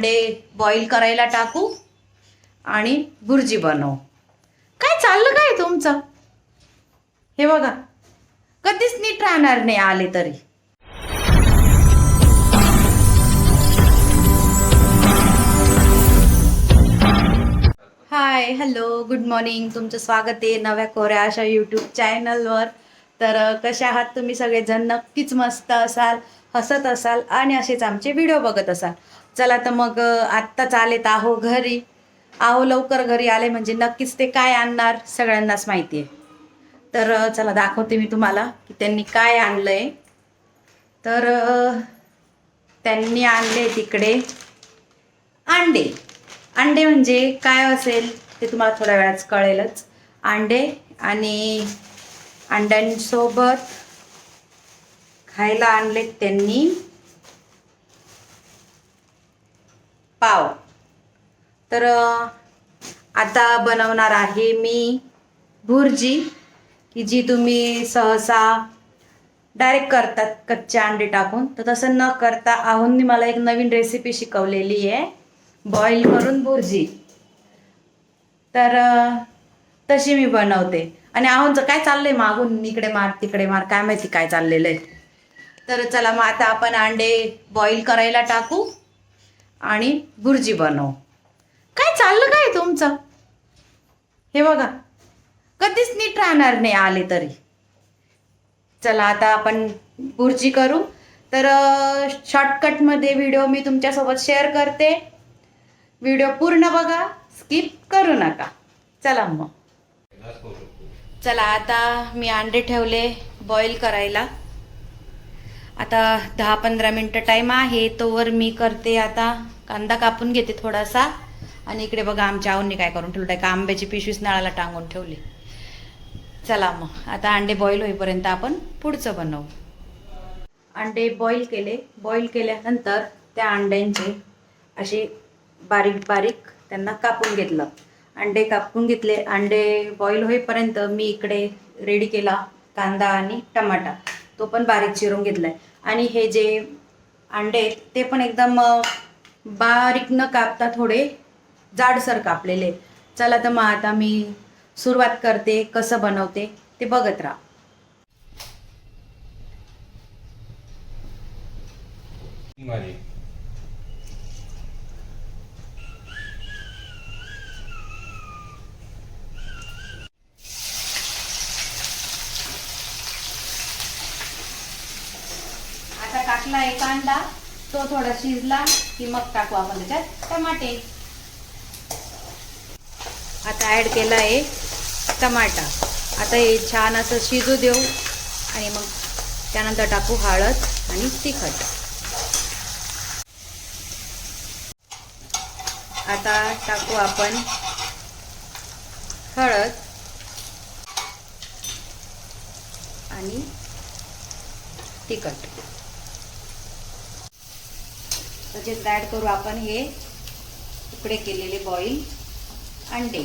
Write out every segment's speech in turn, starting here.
अंडे बॉईल करायला टाकू आणि भुर्जी बनवू. काय चाललं काय तुमचं? हे बघा कधीच नीट राहणार नाही आले तरी. हाय हॅलो गुड मॉर्निंग तुमचं स्वागत आहे नव्या कोऱ्या अशा यूट्यूब चॅनलवर तर कसे आहात तुम्ही सगळेजण? नक्कीच मस्त असाल. हसत असाल आणि असेच आमचे व्हिडिओ बघत असाल. चला तर मग आत्ताच आत्ताच आलेत आहो घरी. आहो लवकर घरी आले म्हणजे नक्कीच ते काय आणणार सगळ्यांनाच माहिती आहे. तर चला दाखवते मी तुम्हाला की त्यांनी काय आणलं आहे तर त्यांनी आणले तिकडे अंडे. अंडे म्हणजे काय असेल ते तुम्हाला थोड्या वेळात कळेलच. अंडे आणि अंड्यांसोबत खायला आणले त्यांनी. पाव. तर आता बनवणार आहे मी भुर्जी की जी तुम्ही सहसा डायरेक्ट करतात कच्चे अंडे टाकून. तर तसं न करता आहोंनी मला एक नवीन रेसिपी शिकवलेली आहे. बॉईल करून भुर्जी. तर तशी मी बनवते. आणि आहोंचं काय चाललंय मागून? इकडे मार तिकडे मार. काय माहिती काय चाललेलं आहे? तर चला मग आता आपण अंडे बॉईल करायला टाकू आणि भुर्जी बनवू. काय चाललं काय तुमचं? हे बघा कधीच नीट राहणार नाही आले तरी. चला आता आपण भुर्जी करू. तर शॉर्टकटमध्ये व्हिडिओ मी तुमच्यासोबत शेअर करते. व्हिडिओ पूर्ण बघा स्किप करू नका. चला मग. चला आता मी अंडे ठेवले बॉईल करायला. आता दहा पंधरा मिनटं टाईम आहे तोवर मी करते आता. कांदा कापून घेते थोडासा. आणि इकडे बघा आमच्या आऊंनी काय करून ठेवलं एका आंब्याची पिशवीच नळाला टांगून ठेवली. चला मग. आता अंडे बॉईल होईपर्यंत आपण पुढचं बनवू. अंडे बॉईल केले. बॉईल केल्यानंतर त्या अंड्यांचे असे बारीक बारीक त्यांना कापून घेतलं. अंडे कापून घेतले. अंडे बॉईल होईपर्यंत मी इकडे रेडी केला कांदा आणि टमाटा. तो पण बारीक चिरून घेतलाय. आणि हे जे अंडे आहेत ते पण एकदम बारीक न कापता थोडे जाडसर कापलेले चला तर मग आता मी सुरुवात करते कसं बनवते ते बघत राहा. माझी आता टाकला एक कांदा तो थोडा शिजला की मग टाकू आपण त्याच्यात टमाटे. आता ऍड केला आहे टमाटा. आता हे छान असं शिजू देऊ आणि मग त्यानंतर टाकू हळद आणि तिखट. आता टाकू आपण हळद आणि तिखट. तसेच ॲड करू आपण हे तुकडे केलेले बॉईल अंडे.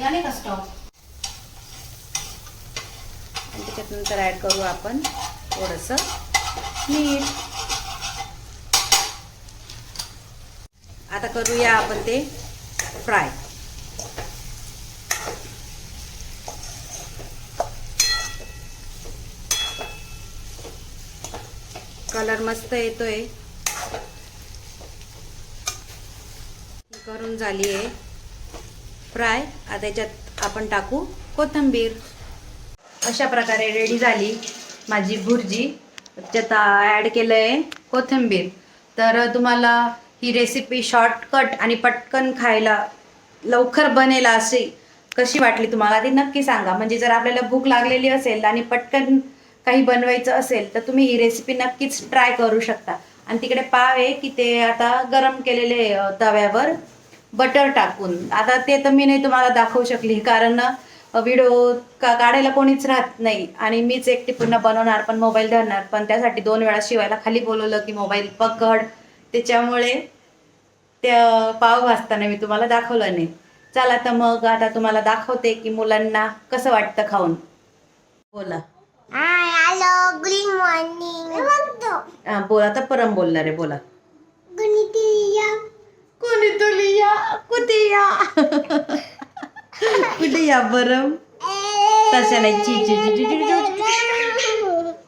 नाही का स्टॉप आणि त्याच्यात नंतर ॲड करू आपण थोडंसं मीठ. आता करूया आपण ते फ्राय. कलर मस्त येतोय. करून झाली आहे. फ्राय. आता याच्यात आपण टाकू कोथिंबीर. अशा प्रकारे रेडी झाली माझी भुर्जी. त्याच्यात ॲड केलं आहे कोथिंबीर. तर तुम्हाला ही रेसिपी शॉर्टकट आणि पटकन खायला लवकर बनेल अशी कशी वाटली तुम्हाला ती नक्की सांगा. म्हणजे जर आपल्याला भूक लागलेली असेल आणि पटकन काही बनवायचं असेल तर तुम्ही ही रेसिपी नक्कीच ट्राय करू शकता. आणि तिकडे पाव आहे की ते आता गरम केलेले तव्यावर बटर टाकून. आता ते तर मी नाही तुम्हाला दाखवू शकली कारण व्हिडिओ का काढायला कोणीच राहत नाही. आणि मीच एकटी पुन्हा बनवणार पण मोबाईल धरणार. पण त्यासाठी दोन वेळा शिवायला खाली बोलवलं की मोबाईल पकड. त्याच्यामुळे त्या पाव भाजताना मी तुम्हाला दाखवलं नाही. चला तर मग आता तुम्हाला दाखवते की मुलांना कसं वाटतं खाऊन. बोला. हॅलो गुड मॉर्निंग हा बोला आता परम बोलणार आहे बोला. गणितीय कोणी तुली या कुठे या? कुठे या परम? तशा नाही ची ची ची ची ची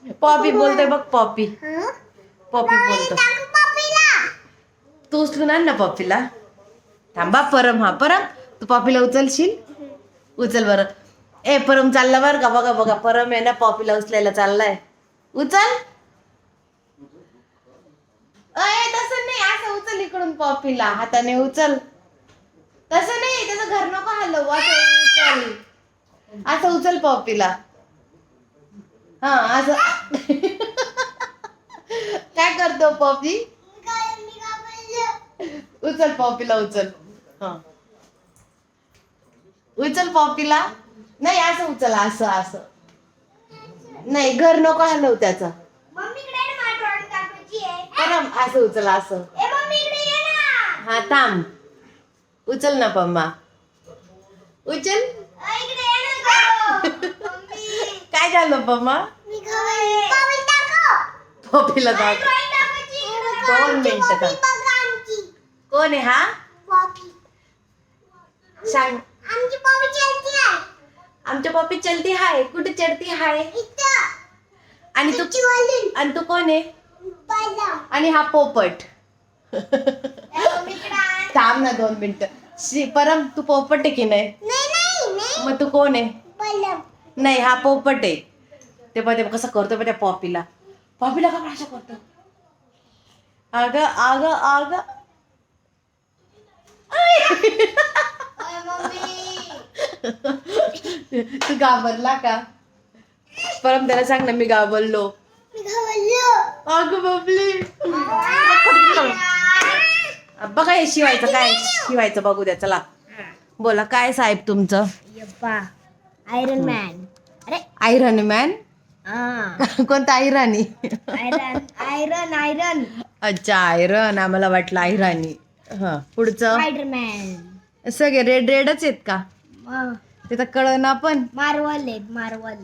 ची पॉपी बोलतोय बघ पॉपी. पॉपी बोलतो. तू उचलून आण ना पॉपीला. थांबा परम हा परम. तू पॉपीला उचलशील? उचल बरं. ए परम चालला बरं का? बघा बघा. परम आहे ना पॉपीला उचलायला चाललाय. उचल. अय तसं नाही. असं उचल इकडून पॉपीला. हाताने उचल. तसं नाही. त्याचं घर नको हलव. असं उचल. असं उचल पॉपीला. हा असं. काय करतो पॉपी? उचल पॉपीला उचल. हा. उचल पॉपीला. नाही असं उचल असं असं. नाही घर नको हलव त्याचं. असं उचल असं. हा थांब. उचल ना पम्मा. उचल. काय झालं पम्मा? पॉपीला दाख दोन मिनिटं थांब. कोण आहे हा? सांग आमची पॉपी चलती आहे आमच्या पॉपी चलती हाय. कुठे चढती हाय? आणि तू आणि तू कोण आहे? आणि हा पोपट. थांब ना दोन मिनिटं. श्री परम तू पोपट आहे की नाही? नाही नाही नाही. मग तू कोण आहे? नाही हा पोपट आहे. ते पण कसं करतो त्या पॉपीला पॉपीला का भाषा करतो अग अग अग. तू घाबरला का? परम त्याला सांग ना मी घाबरलो. अग बाबली. बघा हे शिवायचं काय? शिवायचं बघू द्या चला. बोला काय साहेब तुमचं? आयरन मॅन अरे. आयरन मॅन कोणता आयराणी? आयरन आयरन आयरन अच्छा आयरन आम्हाला वाटलं आयराणी. हा पुढचं? स्पायडरमॅन सगळे रेड रेडच आहेत का? ते तर कळ ना पण. मार्वल आहे मार्वल.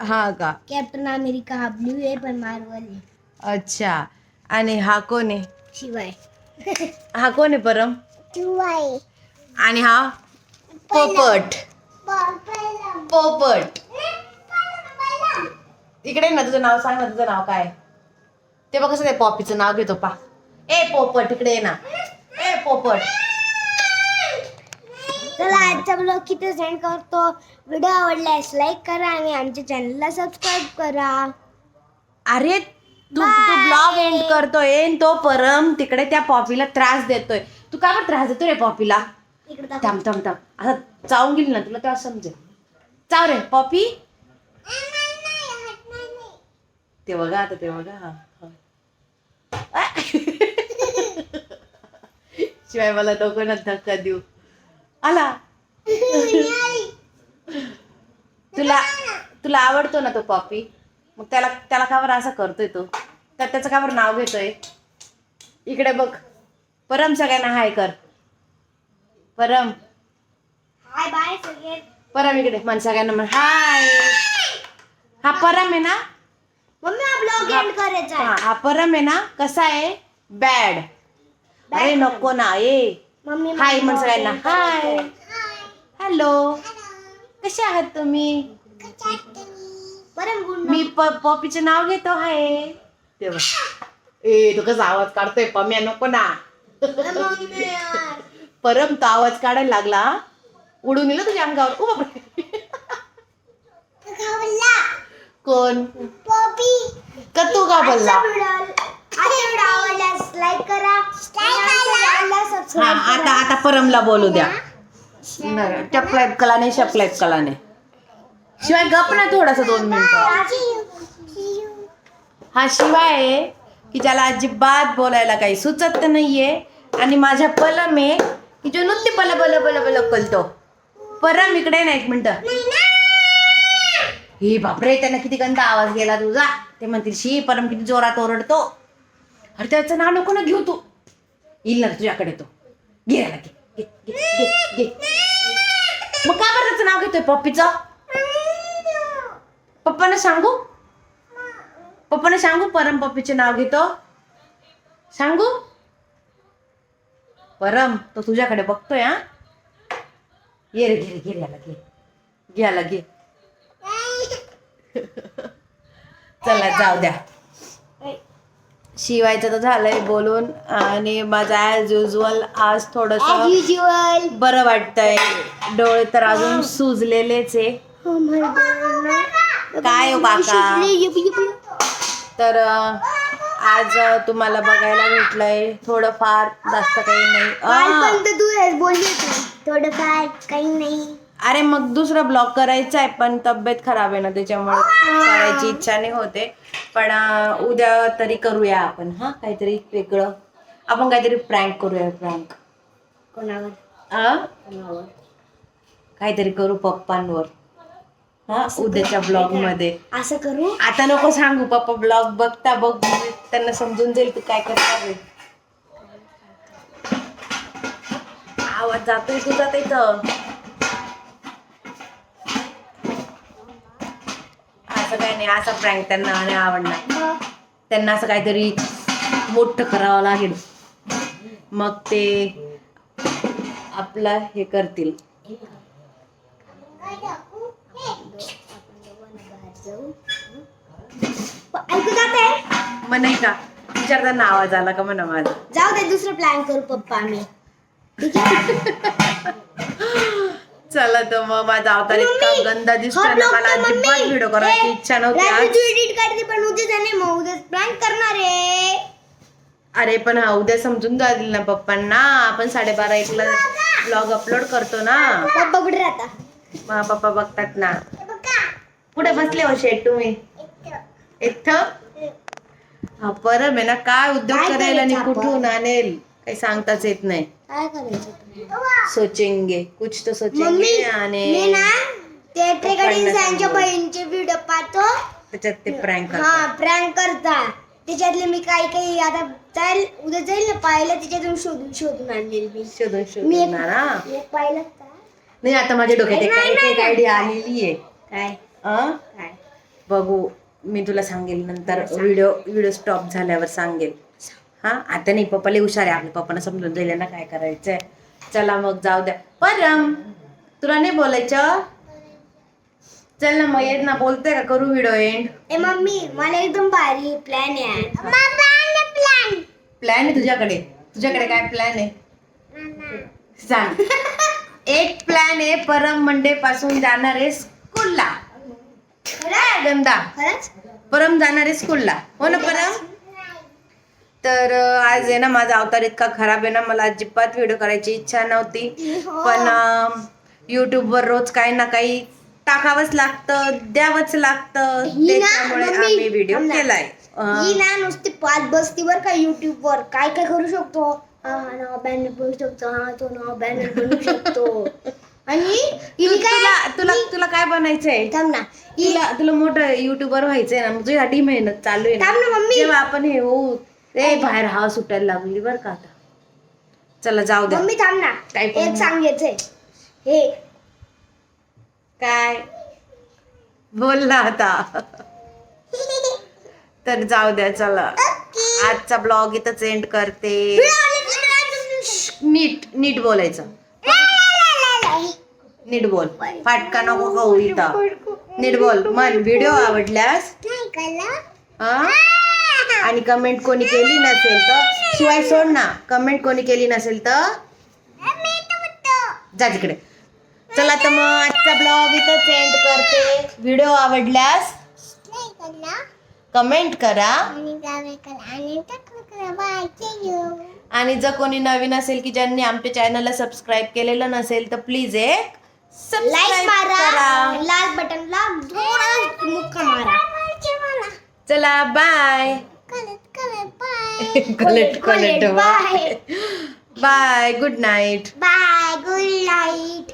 हा का? कॅप्टन अमेरिका हा ब्ल्यू आहे पण मार्वल आहे. अच्छा. आणि हा कोण आहे? शिवाय. हा कोण आहे परम? शिवाय. आणि हा? पोपट. पोपट. इकडे ना तुझं नाव सांग ना तुझं नाव काय? ते बघ कसं ते पॉपीचं नाव घेतो पा. ए पोपट इकडे ये ना. ए पोपट. चला आजचा ब्लॉग किती सेंड करतो. व्हिडिओ आवडल्यास लाईक करा आणि आमच्या चॅनलला सबस्क्राईब करा. अरे तू तू ब्लॉग एंड करतोय. आणि तो परम. तिकडे त्या पॉपीला त्रास देतोय. तू का बरं त्रास देतो रे पॉपीला? इकडे दाखव. थांब थांब थांब. आता चावून गेली ना तुला तेव्हा समजेल. चाव रे पॉपी. ते बघा आता ते बघा. हा, हा. आ! शिवाय मला नको ना धक्का देऊ. आला. तुला तुला आवडतो ना तो पॉपी? मग त्याला त्याला का बरं असं करतोय तो. तर त्याचं का बरं नाव घेतोय. इकडे बघ. परम सगळ्यांना हाय कर. परम. हाय बाय सगळे. परम इकडे मन सगळ्यांना म्हण हाय. हा परम आहे ना? मम्मी हा ब्लॉग एंड करायचा हा आहे. हा परम आहे ना? कसा आहे? बॅड. अरे नको ना ए. हाय म्हण सगळ्यांना हाय हॅलो कसे आहात तुम्ही? मी प पॉपीचे नाव घेतो हाय तेव्हा. ए तू कसा आवाज काढतोय? पम्या नको ना. मम्मी यार परम तो आवाज काढायला लागला? उडून गेलं तुझ्या अंगावर. ओ बापरे. कोण? पॉपी. का तू का बोलला? लाईक करा. हा आता आता परमला बोलू द्या. चपलाईप कलाने शपलाईप कलाने. शिवाय गप ना थोडासा दोन मिनिटं. हा शिवाय आहे की ज्याला अजिबात बोलायला काही सुचत नाहीये. आणि माझ्या पलम आहे की जो नुसती बल बल बल बल कलतो परम इकडे ना एक मिनिट. ही बापरे त्यांना किती गंदा आवाज गेला तुझा. ते म्हणतील शी परम किती जोरात ओरडतो. अरे त्याचं नाव नको ना घेऊ तू. येईल ना तुझ्याकडे तो. गिरायला घे घे घे मग का बरं त्याचं नाव घेतोय पप्पीचं? पप्पांना सांगू? पप्पांना सांगू परम पप्पीचे नाव घेतो. सांगू? परम तो तुझ्याकडे बघतोय हा? ये रे घे रे, घे याला घे. घ्यायला घे. चला जाऊ द्या. शिवायचं तर झालंय बोलून. आणि माझा ऍज युजल आज थोडस ॲज बरं वाटतंय. डोळे तर अजून सुजलेलेच आहे. काय हो काका? तर आज तुम्हाला बघायला भेटलंय. थोडंफार जास्त काही नाही. होती. थोडंफार काही नाही. अरे मग दुसरा ब्लॉग करायचा आहे पण तब्येत खराब आहे ना त्याच्यामुळे करायची इच्छा नाही होते. पण उद्या तरी करूया आपण हा? काहीतरी वेगळं. आपण काहीतरी प्रँक करूया प्रँक कोणावर? काहीतरी करू पप्पांवर. हा? उद्याच्या ब्लॉगमध्ये. असं करू? आता नको सांगू पप्पा ब्लॉग बघता बघ त्यांना समजून जाईल तू काय आहे. आवाज जातोय तुझा तिथं. असं काही नाही असा प्रँक त्यांना नाही आवडणार. त्यांना असं काहीतरी मोठं करावं लागेल. मग ते आपला हे करतील. मग नाही का? विचारताना आवाज आला का म्हणा माझा. जाऊ दे दुसरं प्लॅन करू पप्पा आम्ही. ठीक आहे? चला तर मग माझा अवतार इतका गंदा दिसतोय ना vlog मला अजिबात व्हिडिओ करायची इच्छा नव्हती रात्री आज. तू एडिट करते पण उद्या जाणे मग उद्या प्लॅन करणार आहे. अरे पण हा उद्या समजून जाईल ना पप्पांना. आपण साडेबारा एकला ब्लॉग अपलोड करतो ना. पप्पा कुठे राहता. मग पप्पा बघतात ना. कुठे बसले हो शेट तुम्ही? इथं. हा परम आहे ना काय उद्योग काय करेल आणि करायचं कुठून आणेल? काही सांगताच येत नाही. काय करायचं? तुम्ही? सोचेंगे. कुछ तो मम्मी सोचेंगे मी आणि त्यांच्या. बहिणीचे व्हिडिओ पाहतो. त्याच्यात ते प्रँक हा प्रँक करता. त्याच्यातले मी काही काही आता जाईल उद्या जाईल ना पाहिलं त्याच्यातून शोधून शोधून आणलेली मी. शोधून एक पाहिलं का? नाही आता माझ्या डोक्यात एक आयडिया आलेली आहे. काय? काय? बघू. मी तुला सांगेल नंतर व्हिडिओ व्हिडिओ स्टॉप झाल्यावर सांगेल. हा आता नाही पप्पा लई हुशार आहे. आपल्या पप्पांना समजून जाईल ना काय करायचंय. चला मग जाऊ द्या. परम तुला नाही बोलायचं? चल ना मग येत ना बोलते का? करू व्हिडिओ एंड ए मम्मी मला एकदम भारी प्लॅन आहे. प्लॅन प्लॅन आहे तुझ्याकडे. तुझ्याकडे काय प्लॅन आहे? सांग. एक प्लॅन आहे परम मंडे पासून जाणार आहे स्कूलला गंदा. परम जाणार आहे स्कूलला हो ना परम? तर आज आहे ना माझा अवतार इतका खराब आहे ना मला अजिबात व्हिडिओ करायची इच्छा नव्हती. पण युट्यूब वर रोज काही ना काही टाकावंच लागतं द्यावंच लागतं. ही ना, त्याच्यामुळे मम्मी, आम्ही व्हिडिओ थांब ना. केलाय. अं, ही ना नुसती पाच बसती बर का युट्यूब वर? काय काय करू शकतो? हा हा नाव बॅनर बनवू शकतो. हा तो नाव बॅनर बनवू शकतो. आणि हिने तु- तुला काय तुला तुला काय बनायचंय? थांब ना. ही- तुला तुला मोठं युट्यूबर व्हायचंय ना तुझ्यासाठी मेहनत चालू आहे थांब ना, मम्मी. जेव्हा आपण हे होऊ ते बाहेर हवा सुटायला लागली बरं का आता. चला जाऊ द्या. मम्मी थांब ना. काय पण एक. सांगायचंय हे. काय? बोल ना आता. तर जाऊ द्या चला. आजचा ब्लॉग इथंच एंड करते. नीट नीट बोलायचं. नीट बोल. फाटका नको खाऊ इथं. नीट बोल. मन व्हिडिओ आवडल्यास? हा? आणि कमेंट कोणी केली नसेल तर शिवाय सोड ना. कमेंट कोणी केली नसेल तर जा तिकडे. चला तर मग आजचा ब्लॉग इथं सेंड करते. व्हिडिओ आवडल्यास कमेंट करा. आणि जर कोणी नवीन असेल की ज्यांनी आमच्या चॅनलला सबस्क्राईब केलेलं नसेल तर प्लीज एक सबस्क्राईब मारा. करा. लाल बटनला चला bye collect, collect. Bye. Bye. Good night. Bye. Good night.